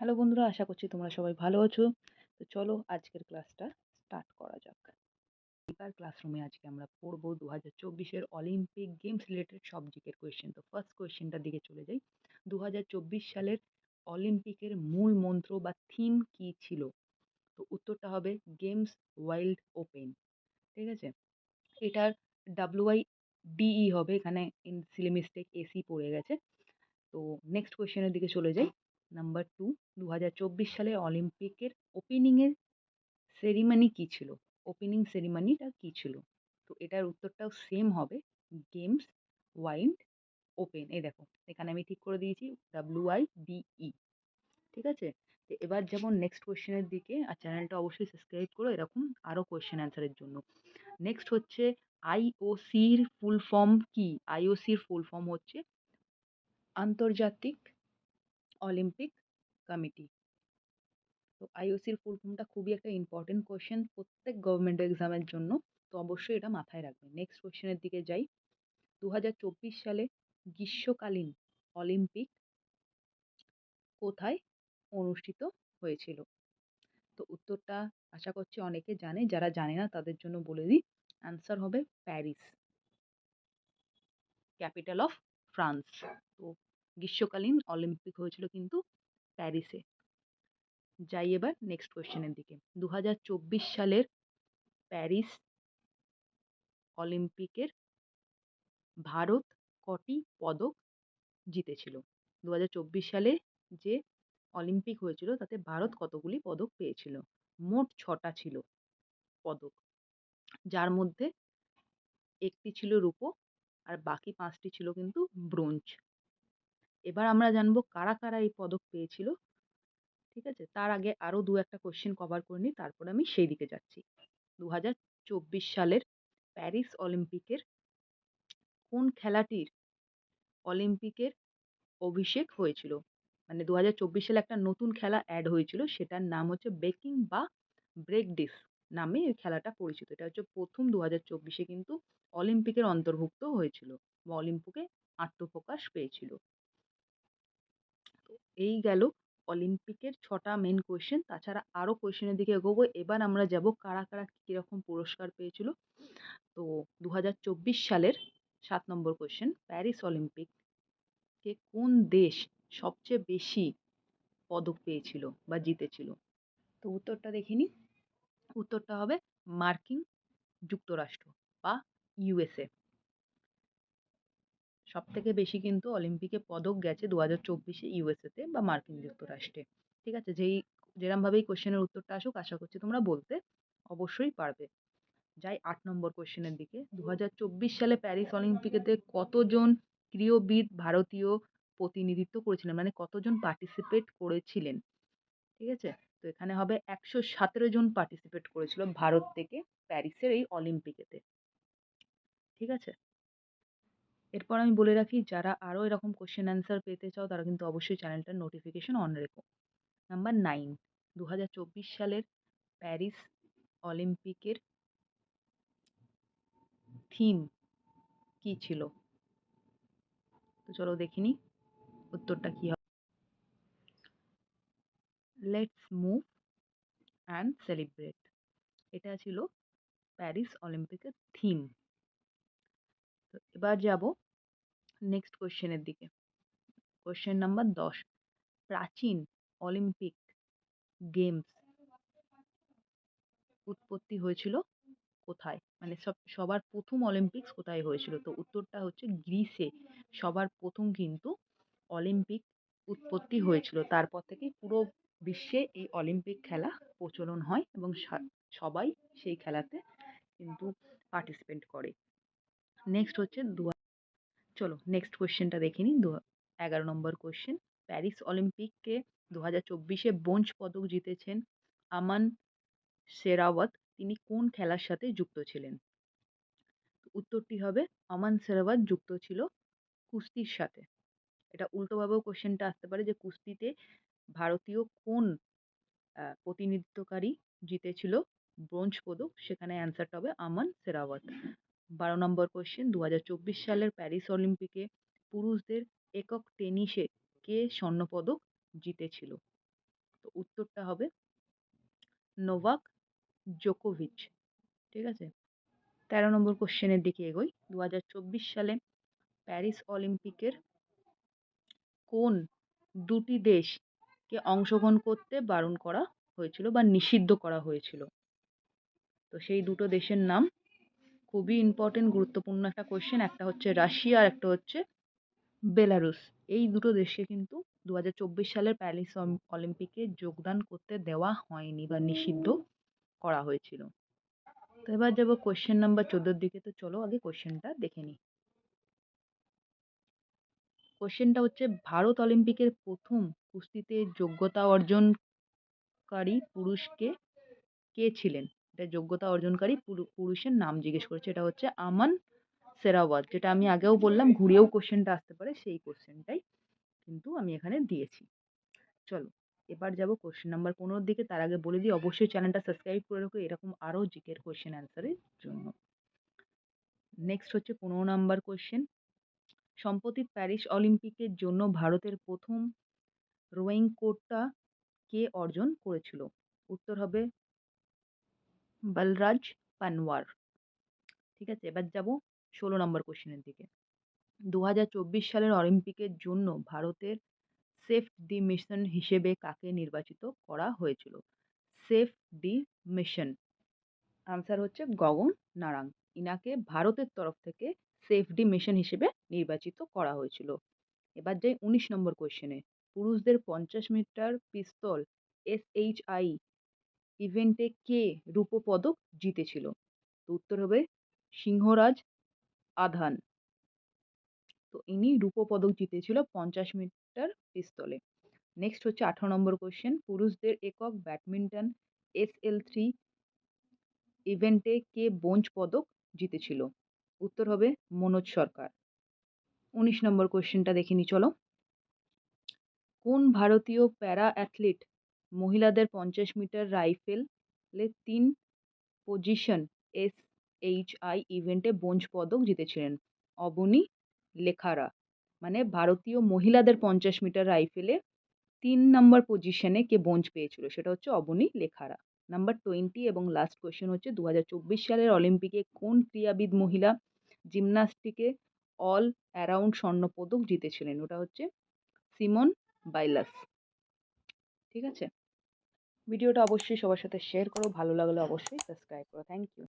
Hello বন্ধুরা, আশা করছি তোমরা সবাই ভালো আছো। তো চলো আজকের ক্লাসটা স্টার্ট করা যাক। এবার ক্লাসরুমে আজকে আমরা পড়ব দু হাজার চব্বিশের অলিম্পিক গেমস রিলেটেড সব কোয়েশ্চেন তো ফার্স্ট কোয়েশ্চেনটার দিকে চলে যাই। দু হাজার চব্বিশ সালের অলিম্পিকের মূল মন্ত্র বা থিম কি ছিল? তো উত্তরটা হবে গেমস ওয়াইল্ড ওপেন ঠিক আছে? এটার ডাব্লুআই ডিই হবে, এখানে ইন সিলেমিস্টেক এসি পড়ে গেছে। তো নেক্সট কোয়েশ্চেনের দিকে চলে যাই। নাম্বার টু দু হাজার চব্বিশ সালে অলিম্পিকের ওপেনিংয়ের সেরিমানি কী ছিল? ওপেনিং সেরিমানিটা কী ছিল? তো এটার উত্তরটাও সেম হবে গেমস ওয়াইল্ড ওপেন এই দেখো, এখানে আমি ঠিক করে দিয়েছি ডাব্লু আই ডিই ঠিক আছে? তো এবার যেমন নেক্সট কোয়েশ্চেনের দিকে, আর চ্যানেলটা অবশ্যই সাবস্ক্রাইব করো, এরকম আরও কোয়েশ্চেন অ্যান্সারের জন্য। নেক্সট হচ্ছে আইওসির ফুল ফর্ম কি? আইওসির ফুল ফর্ম হচ্ছে আন্তর্জাতিক অলিম্পিক কমিটি। তো আইওসির ফুল ফর্মটা খুবই একটা ইম্পর্টেন্ট কোয়েশ্চেন প্রত্যেক গভর্নমেন্ট এক্সামের জন্য। তো অবশ্যই এটা মাথায় রাখবেন। নেক্সট কোয়েশ্চেনের দিকে যাই। দু হাজার চব্বিশ সালে গ্রীষ্মকালীন অলিম্পিক কোথায় অনুষ্ঠিত হয়েছিল? তো উত্তরটা আশা করছি অনেকে জানে। যারা জানে না, তাদের জন্য বলে দিই। অ্যান্সার হবে প্যারিস ক্যাপিটাল অফ ফ্রান্স তো গ্রীষ্মকালীন অলিম্পিক হয়েছিল কিন্তু প্যারিসে। যাই এবার নেক্সট কোয়েশ্চেনের দিকে। দু হাজার চব্বিশ সালের প্যারিস অলিম্পিকের ভারত কটি পদক জিতেছিল? দু হাজার চব্বিশ সালে যে অলিম্পিক হয়েছিল তাতে ভারত কতগুলি পদক পেয়েছিল? মোট ছটা ছিল পদক। যার মধ্যে একটি ছিল রূপো আর বাকি পাঁচটি ছিল কিন্তু ব্রোঞ্জ। এবার আমরা জানব কারা কারা এই পদক পেয়েছিল। ঠিক আছে? তার আগে আরও দু একটা কোশ্চেন কভার করে নিই, তারপরে আমি সেই দিকে যাচ্ছি। দু হাজার চব্বিশ সালের প্যারিস অলিম্পিকের কোন খেলাটির অলিম্পিকের অভিষেক হয়েছিল? মানে দু হাজার চব্বিশ সালে একটা নতুন খেলা অ্যাড হয়েছিল, সেটার নাম হচ্ছে বেকিং বা ব্রেক ডিস নামে এই খেলাটা পরিচিত। এটা হচ্ছে প্রথম দু হাজার চব্বিশে কিন্তু অলিম্পিকের অন্তর্ভুক্ত হয়েছিল বা অলিম্পিকে আত্মপ্রকাশ পেয়েছিল। এই গেল অলিম্পিকের ছটা মেন কোয়েশ্চেন তাছাড়া আরও কোয়েশ্চেনের দিকে এগোবো। এবার আমরা যাব কারা কারা কীরকম পুরস্কার পেয়েছিল। তো দু হাজার চব্বিশ সালের সাত নম্বর কোয়েশ্চেন প্যারিস অলিম্পিকে কোন দেশ সবচেয়ে বেশি পদক পেয়েছিল বা জিতেছিল? তো উত্তরটা দেখে নিই। উত্তরটা হবে মার্কিন যুক্তরাষ্ট্র বা ইউএসএ সব থেকে বেশি কিন্তু অলিম্পিকে পদক গেছে দু হাজার চব্বিশে ইউএসএতে বা মার্কিন যুক্তরাষ্ট্রে। ঠিক আছে? যেই, যেরমভাবেই কোশ্চেনের উত্তরটা আসুক, আশা করছি তোমরা বলতে অবশ্যই পারবে। যাই আট নম্বর কোশ্চেনের দিকে। দু হাজার চব্বিশ সালে প্যারিস অলিম্পিকেতে কতজন ক্রীড়বিদ ভারতীয় প্রতিনিধিত্ব করেছিলেন? মানে কতজন পার্টিসিপেট করেছিলেন? ঠিক আছে? তো এখানে হবে একশো সতেরো জন পার্টিসিপেট করেছিল ভারত থেকে প্যারিসের এই অলিম্পিকেতে। ঠিক আছে? এরপর আমি বলে রাখি, যারা আরও এরকম কোশ্চেন অ্যান্সার পেতে চাও, তারা কিন্তু অবশ্যই চ্যানেলটার নোটিফিকেশন অন রেখো। নাম্বার নাইন দু হাজার চব্বিশ সালের প্যারিস অলিম্পিকের থিম কি ছিল? তো চলো দেখিনি উত্তরটা কি হবে? লেটস মুভ অ্যান্ড সেলিব্রেট এটা ছিল প্যারিস অলিম্পিকের থিম তো এবার যাব নেক্সট কোয়েশ্চেনের দিকে। কোয়েশ্চেন নাম্বার দশ, প্রাচীন অলিম্পিক গেমস উৎপত্তি হয়েছিল কোথায়? মানে সব, সবার প্রথম অলিম্পিক্স কোথায় হয়েছিল? তো উত্তরটা হচ্ছে গ্রিসে। সবার প্রথম কিন্তু অলিম্পিক উৎপত্তি হয়েছিল। তারপর থেকে পুরো বিশ্বে এই অলিম্পিক খেলা প্রচলন হয় এবং সবাই সেই খেলাতে কিন্তু পার্টিসিপেন্ট করে। নেক্সট হচ্ছে দু চলো নেক্সট কোয়েশ্চেনটা দেখে নিই। দু এগারো নম্বর কোয়েশ্চেন প্যারিস অলিম্পিককে দু হাজার চব্বিশে ব্রোঞ্জ পদক জিতেছেন আমান শেরাওয়াত তিনি কোন খেলার সাথে যুক্ত ছিলেন? উত্তরটি হবে, আমান শেরাওয়াত যুক্ত ছিল কুস্তির সাথে। এটা উল্টোভাবেও কোশ্চেনটা আসতে পারে যে কুস্তিতে ভারতীয় কোন প্রতিনিধিত্বকারী জিতেছিল ব্রোঞ্জ পদক? সেখানে অ্যান্সারটা হবে আমান সেরাওয়াত। বারো নম্বর কোয়েশ্চেন দু সালের প্যারিস অলিম্পিকে পুরুষদের একক টেনিসে কে স্বর্ণপদক জিতেছিল? তো উত্তরটা হবে নোভাক জোকোভিচ। ঠিক আছে? তেরো নম্বর কোশ্চেনের দিকে এগোই। দু হাজার চব্বিশ সালে প্যারিস অলিম্পিকের কোন দুটি দেশকে অংশগ্রহণ করতে বারণ করা হয়েছিল বা নিষিদ্ধ করা হয়েছিল? তো সেই দুটো দেশের নাম খুবই ইম্পর্টেন্ট গুরুত্বপূর্ণ একটা কোয়েশ্চেন একটা হচ্ছে রাশিয়া আর একটা হচ্ছে বেলারুস এই দুটো দেশকে কিন্তু দু চব্বিশ সালের প্যারিস অলিম্পিকে যোগদান করতে দেওয়া হয়নি বা নিষিদ্ধ করা হয়েছিল। তো এবার যাব কোয়েশ্চেন নাম্বার চোদ্দোর দিকে। তো চলো আগে কোয়েশ্চেনটা দেখে নিই। কোশ্চেনটা হচ্ছে, ভারত অলিম্পিকের প্রথম কুস্তিতে যোগ্যতা অর্জনকারী পুরুষকে কে ছিলেন? এটা যোগ্যতা অর্জনকারী পুরুষের নাম জিজ্ঞেস করেছে। এটা হচ্ছে আমান সেরাওয়াত, যেটা আমি আগেও বললাম ঘুরেও কোশ্চেনটা আসতে পারে, সেই কোশ্চেনটাই কিন্তু আমি এখানে দিয়েছি। চলো, এবার যাব কোশ্চেন নাম্বার পনেরোর দিকে, তার আগে বলে দিই, অবশ্যই চ্যানেলটা সাবস্ক্রাইব করে রাখো, এরকম আরও জিকের কোশ্চেন অ্যান্সারের জন্য। নেক্সট হচ্ছে পনেরো নাম্বার কোশ্চেন সম্প্রতি প্যারিস অলিম্পিকের জন্য ভারতের প্রথম রোয়িং কোডটা কে অর্জন করেছিল? উত্তর হবে বলরাজ পানওয়ার। ঠিক আছে? এবার যাব ষোলো নম্বর কোশ্চেনের দিকে। দু হাজার চব্বিশ সালের অলিম্পিকের জন্য ভারতের সেফ দি মিশন হিসেবে কাকে নির্বাচিত করা হয়েছিল? সেফ দি মিশন। আনসার হচ্ছে গগন নারাং ইনাকে ভারতের তরফ থেকে সেফ ডি মিশন হিসেবে নির্বাচিত করা হয়েছিল। এবার যাই উনিশ নম্বর কোয়েশ্চেনে পুরুষদের পঞ্চাশ metre pistol S H I ইভেন্টে কে রূপপদক জিতেছিল? তো উত্তর হবে সিংহরাজ আধান। তো ইনি রূপপদক জিতেছিল পঞ্চাশ মিটার পিস্তলে। নেক্সট হচ্ছে আঠারো নম্বর কোয়েশ্চেন পুরুষদের একক ব্যাডমিন্টন এস এল থ্রি ইভেন্টে কে ব্রোঞ্জ পদক জিতেছিল? উত্তর হবে মনোজ সরকার। উনিশ নম্বর কোয়েশ্চেনটা দেখে নি, চলো। কোন ভারতীয় প্যারা অ্যাথলিট মহিলাদের পঞ্চাশ মিটার রাইফেলে তিন পজিশন এস এইচ আই ইভেন্টে ব্রোঞ্জ পদক জিতেছিলেন। অবনী লেখারা মানে ভারতীয় মহিলাদের পঞ্চাশ মিটার রাইফেলে তিন নম্বর পজিশনে কে ব্রোঞ্জ পেয়েছিল, সেটা হচ্ছে অবনী লেখারা। নাম্বার টোয়েন্টি এবং লাস্ট কোয়েশ্চেন হচ্ছে দু হাজার চব্বিশ সালের অলিম্পিকে কোন ক্রীড়াবিদ মহিলা জিমনাস্টিকে অল অ্যারাউন্ড স্বর্ণপদক জিতেছিলেন? ওটা হচ্ছে সিমন বাইলাস। ঠিক আছে? ভিডিওটা অবশ্যই সবার সাথে শেয়ার করো ভালো লাগলে অবশ্যই সাবস্ক্রাইব করো। Thank you